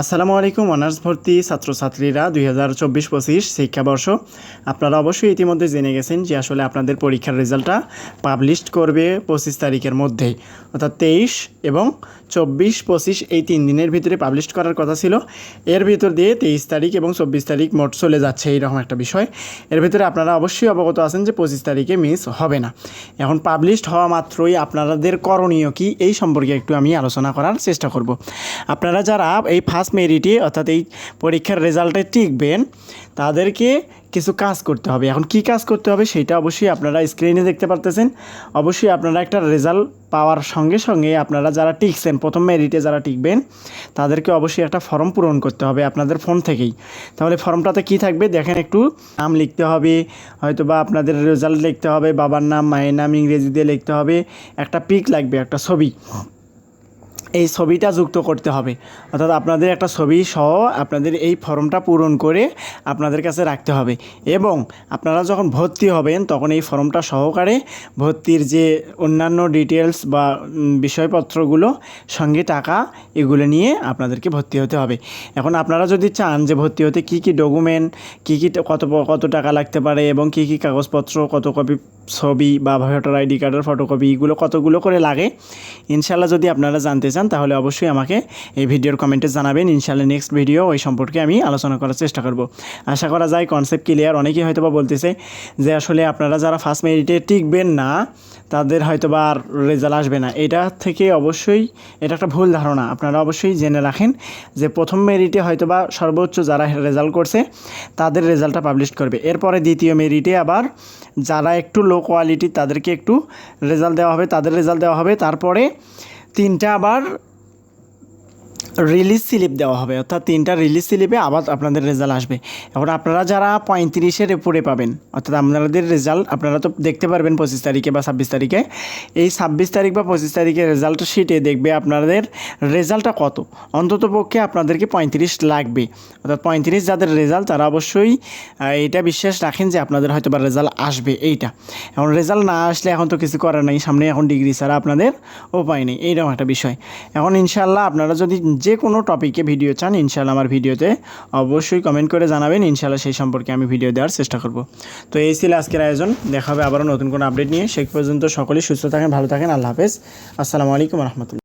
আসসালামু আলাইকুম, অনার্স ভর্তি ছাত্রছাত্রীরা দুই হাজার চব্বিশ পঁচিশ শিক্ষাবর্ষ। আপনারা অবশ্যই ইতিমধ্যে জেনে গেছেন যে আসলে আপনাদের পরীক্ষার রেজাল্টটা পাবলিশ করবে পঁচিশ তারিখের মধ্যেই। অর্থাৎ তেইশ এবং চব্বিশ, পঁচিশ এই তিন দিনের ভিতরে পাবলিশ করার কথা ছিল। এর ভিতর দিয়ে তেইশ তারিখ এবং চব্বিশ তারিখ মোট চলে যাচ্ছে এইরকম একটা বিষয়। এর ভিতরে আপনারা অবশ্যই অবগত আছেন যে পঁচিশ তারিখে মিস হবে না। এখন পাবলিশড হওয়া মাত্রই আপনাদের করণীয় কি এই সম্পর্কে একটু আমি আলোচনা করার চেষ্টা করব। আপনারা যারা এই ফার্স্ট মেরিটে অর্থাৎ এই পরীক্ষার রেজাল্টে টিকবেন, তাদেরকে কিছু কাজ করতে হবে। এখন কি কাজ করতে হবে সেটা অবশ্যই আপনারা স্ক্রিনে দেখতে পারতেছেন। অবশ্যই আপনারা একটা রেজাল্ট পাওয়ার সঙ্গে সঙ্গে আপনারা যারা টিকছেন, প্রথম মেরিটে যারা টিকবেন, তাদেরকে অবশ্যই একটা ফর্ম পূরণ করতে হবে আপনাদের ফোন থেকেই। তাহলে ফর্মটাতে কি থাকবে? দেখেন একটু নাম লিখতে হবে হয়তো বা আপনাদের রেজাল্ট লিখতে হবে, বাবার নাম, মায়ের নাম ইংরেজিতে লিখতে হবে, একটা পিক লাগবে, একটা ছবি। এই ছবিটা যুক্ত করতে হবে। অর্থাৎ আপনাদের একটা ছবি সহ আপনাদের এই ফর্মটা পূরণ করে আপনাদের কাছে রাখতে হবে। এবং আপনারা যখন ভর্তি হবেন, তখন এই ফর্মটা সহকারে ভর্তির যে অন্যান্য ডিটেলস বা বিষয়পত্রগুলো, সঙ্গে টাকা এগুলো নিয়ে আপনাদেরকে ভর্তি হতে হবে। এখন আপনারা যদি চান যে ভর্তি হতে কী কী ডকুমেন্ট কী কী কত কত টাকা লাগতে পারে এবং কী কী কাগজপত্র, কত কপি ছবি বা ভোটার আইডি কার্ডের ফটোকপি এগুলো কতগুলো করে লাগে ইনশাল্লাহ যদি আপনারা জানতে চান তাহলে অবশ্যই আমাকে এই ভিডিওর কমেন্টে জানাবেন। ইনশাল্লাহ নেক্সট ভিডিও ওই সম্পর্কে আমি আলোচনা করার চেষ্টা করব। আশা করা যায় কনসেপ্ট ক্লিয়ার অনেকেই হয়তো বা বলতেছে যে আসলে আপনারা যারা ফার্স্ট মেরিটে টিকবেন না, তাদের হয়তো বা আর রেজাল্ট আসবে না। এটা থেকে অবশ্যই এটা একটা ভুল ধারণা। আপনারা অবশ্যই জেনে রাখেন যে প্রথম মেরিটে হয়তো বা সর্বোচ্চ যারা রেজাল্ট করছে, তাদের রেজাল্টটা পাবলিশ করবে। এরপরে দ্বিতীয় মেরিটে আবার যারা একটু লো কোয়ালিটি তাদেরকে একটু রেজাল্ট দেওয়া হবে, তাদের রেজাল্ট দেওয়া হবে। তারপরে তিনটা আবার রিলিজ স্লিপ দেওয়া হবে। অর্থাৎ তিনটা রিলিজ স্লিপে আবার আপনাদের রেজাল্ট আসবে। এখন আপনারা যারা পঁয়ত্রিশের উপরে পাবেন, অর্থাৎ আপনাদের রেজাল্ট আপনারা তো দেখতে পারবেন পঁচিশ তারিখে বা ছাব্বিশ তারিখে। এই ছাব্বিশ তারিখ বা পঁচিশ তারিখে রেজাল্ট শিটে দেখবে আপনাদের রেজাল্টটা কত? অন্তত পক্ষে আপনাদেরকে পঁয়ত্রিশ লাগবে। অর্থাৎ পঁয়ত্রিশ যাদের রেজাল্ট তারা অবশ্যই এটা বিশ্বাস রাখেন যে আপনাদের হয়তো বা রেজাল্ট আসবে এইটা। এখন রেজাল্ট না আসলে এখন তো কিছু করার নেই, সামনে এখন ডিগ্রি ছাড়া আপনাদের উপায় নেই। এইরকম একটা বিষয়। এখন ইনশাল্লাহ আপনারা যদি যে কোনো টপিকে ভিডিও চান ইনশাল্লাহ আমার ভিডিওতে অবশ্যই কমেন্ট করে জানাবেন। ইনশাল্লাহ সেই সম্পর্কে আমি ভিডিও দেওয়ার চেষ্টা করব। তো এই ছিল আজকের আয়োজন। দেখা হবে আবারও নতুন কোনো আপডেট নিয়ে। সেই পর্যন্ত সকলেই সুস্থ থাকেন, ভালো থাকেন। আল্লাহ হাফেজ। আসসালামু আলাইকুম রহমতুল্লাহ।